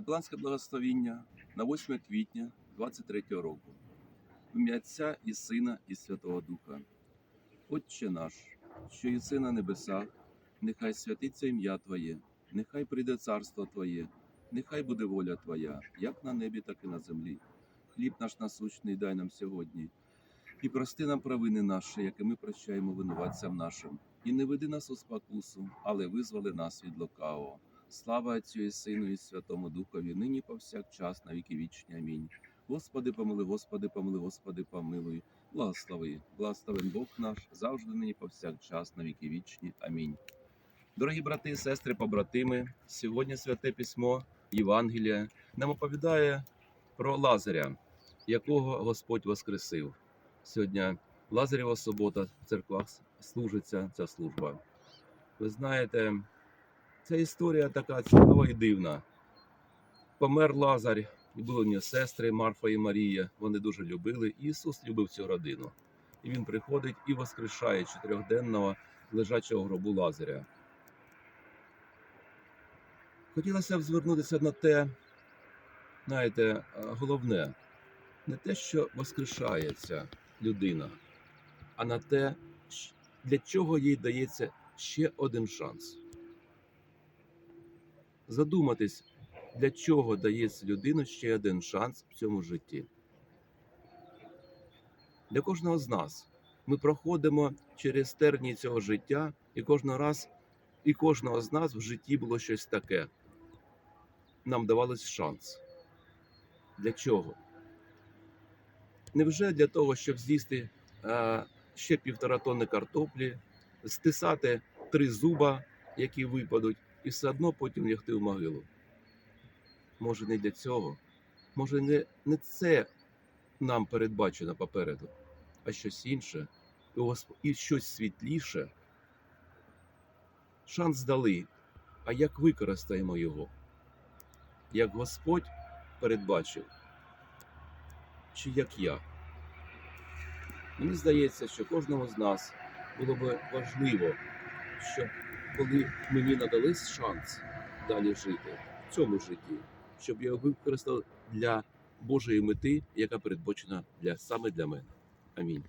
Капеланське благословіння на 8 квітня 23 року. Ім'я Отця і Сина, і Святого Духа. Отче наш, що єси на небесах, нехай святиться ім'я Твоє, нехай прийде царство Твоє, нехай буде воля Твоя, як на небі, так і на землі. Хліб наш насущний дай нам сьогодні. І прости нам провини наші, які ми прощаємо винуватцям нашим. І не веди нас у спокусу, але визволи нас від лукавого. Слава Отцю і Сину, і Святому Духові, нині повсякчас, на віки вічні. Амінь. Господи, помили, Господи, помили, Господи, помилуй. Благослови, благословен Бог наш, завжди нині повсякчас, на віки вічні. Амінь. Дорогі брати сестри, побратими, сьогодні святе письмо Євангелія нам оповідає про Лазаря, якого Господь воскресив. Сьогодні Лазарєва субота в церквах служиться ця служба. Ви знаєте, ця історія така цікава і дивна. Помер Лазар, і були в нього сестри Марфа і Марія. Вони дуже любили. Ісус любив цю родину. І він приходить і воскрешає чотирьохденного лежачого гробу Лазаря. Хотілося б звернутися на те, знаєте, е, головне, не те, що воскрешається людина, а на те, для чого їй дається ще один шанс. Задуматись, для чого дається людині ще один шанс в цьому житті. Для кожного з нас ми проходимо через тернії цього життя, і кожного раз, і кожного з нас в житті було щось таке. Нам давалось шанс. Для чого? Невже для того, щоб з'їсти е, ще півтора тонни картоплі, стисати три зуба, які випадуть, і все одно потім лягти в могилу? Може, не для цього? Може, не, не це нам передбачено попереду, а щось інше, і, щось світліше? Шанс дали, а як використаємо його? Як Господь передбачив? Чи як я? Мені здається, що кожному з нас було б важливо, щоб коли мені надались шанс далі жити в цьому житті, щоб я його використав для Божої мети, яка передбачена для саме для мене. Амінь.